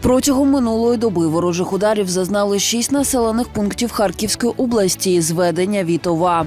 Протягом минулої доби ворожих ударів зазнали шість населених пунктів Харківської області. Зведення Вітова.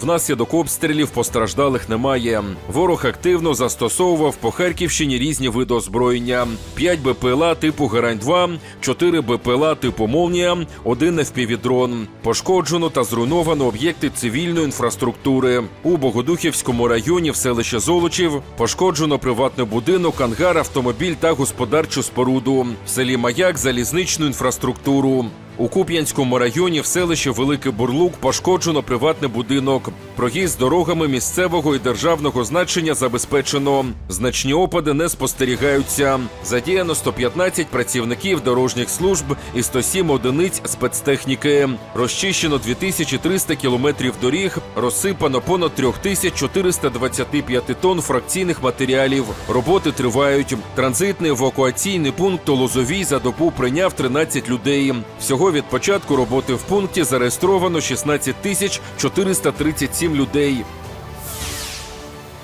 Внаслідок обстрілів постраждалих немає. Ворог активно застосовував по Харківщині різні види озброєння: 5 БПЛА типу Герань-2, 4 БПЛА типу Молнія, 1 FPV-дрон. Пошкоджено та зруйновано об'єкти цивільної інфраструктури. У Богодухівському районі в селищі Золочів пошкоджено приватний будинок, ангар, автомобіль та господарчу споруду. В селі Маяк залізничну інфраструктуру. У Куп'янському районі в селищі Великий Бурлук пошкоджено приватний будинок. Проїзд дорогами місцевого і державного значення забезпечено. Значні опади не спостерігаються. Задіяно 115 працівників дорожніх служб і 107 одиниць спецтехніки. Розчищено 2300 кілометрів доріг, розсипано понад 3425 тонн фракційних матеріалів. Роботи тривають. Транзитний евакуаційний пункт у Лозовій за добу прийняв 13 людей. Всього від початку роботи в пункті зареєстровано 16 тисяч 437 людей.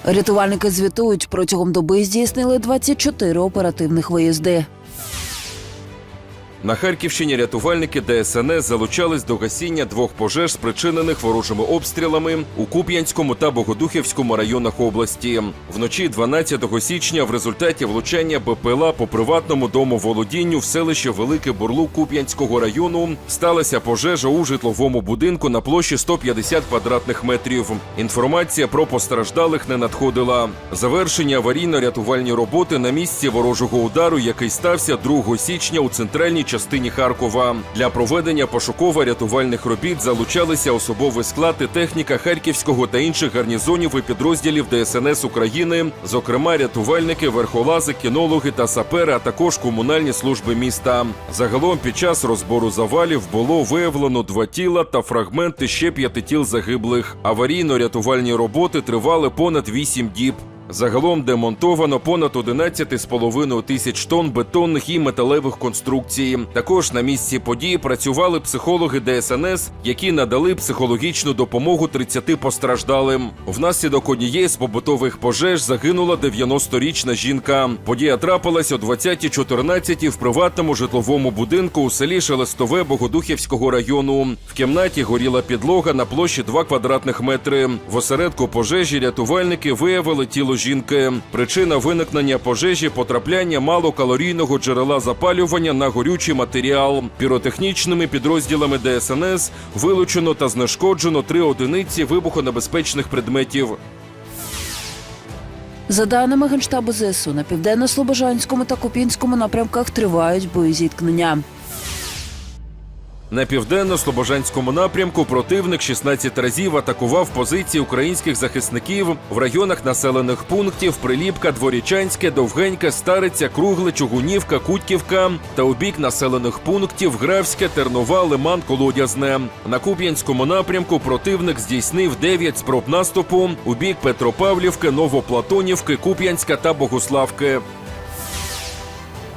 Рятувальники звітують, протягом доби здійснили 24 оперативних виїзди. На Харківщині рятувальники ДСНС залучались до гасіння двох пожеж, спричинених ворожими обстрілами у Куп'янському та Богодухівському районах області. Вночі 12 січня в результаті влучання БПЛА по приватному дому володінню в селищі Великий Бурлук Куп'янського району сталася пожежа у житловому будинку на площі 150 квадратних метрів. Інформація про постраждалих не надходила. Завершення аварійно-рятувальні роботи на місці ворожого удару, який стався 2 січня у центральній частині Харкова. Для проведення пошуково-рятувальних робіт залучалися особовий склад і техніка Харківського та інших гарнізонів і підрозділів ДСНС України, зокрема рятувальники, верхолази, кінологи та сапери, а також комунальні служби міста. Загалом під час розбору завалів було виявлено два тіла та фрагменти ще п'яти тіл загиблих. Аварійно-рятувальні роботи тривали понад вісім діб. Загалом демонтовано понад 11,5 тисяч тонн бетонних і металевих конструкцій. Також на місці події працювали психологи ДСНС, які надали психологічну допомогу 30 постраждалим. Внаслідок однієї з побутових пожеж загинула 90-річна жінка. Подія трапилась о 20.14 в приватному житловому будинку у селі Шелестове Богодухівського району. В кімнаті горіла підлога на площі 2 квадратних метри. В осередку пожежі рятувальники виявили тіло жінки. Причина виникнення пожежі потрапляння малокалорійного джерела запалювання на горючий матеріал. Піротехнічними підрозділами ДСНС вилучено та знешкоджено три одиниці вибухонебезпечних предметів. За даними Генштабу ЗСУ, на південно-слобожанському та Купінському напрямках тривають боєзіткнення. На південно-слобожанському напрямку противник 16 разів атакував позиції українських захисників в районах населених пунктів Приліпка, Дворічанське, Довгенька, Стариця, Кругле, Чугунівка, Кутьківка та у бік населених пунктів Гравське, Тернова, Лиман, Колодязне. На Куп'янському напрямку противник здійснив 9 спроб наступу у бік Петропавлівки, Новоплатонівки, Куп'янська та Богуславки.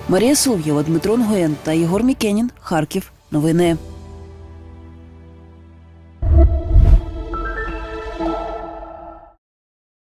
Марія Солов'єва, Дмитро Нгоєн та Єгор Мікенін. Харків. Новини.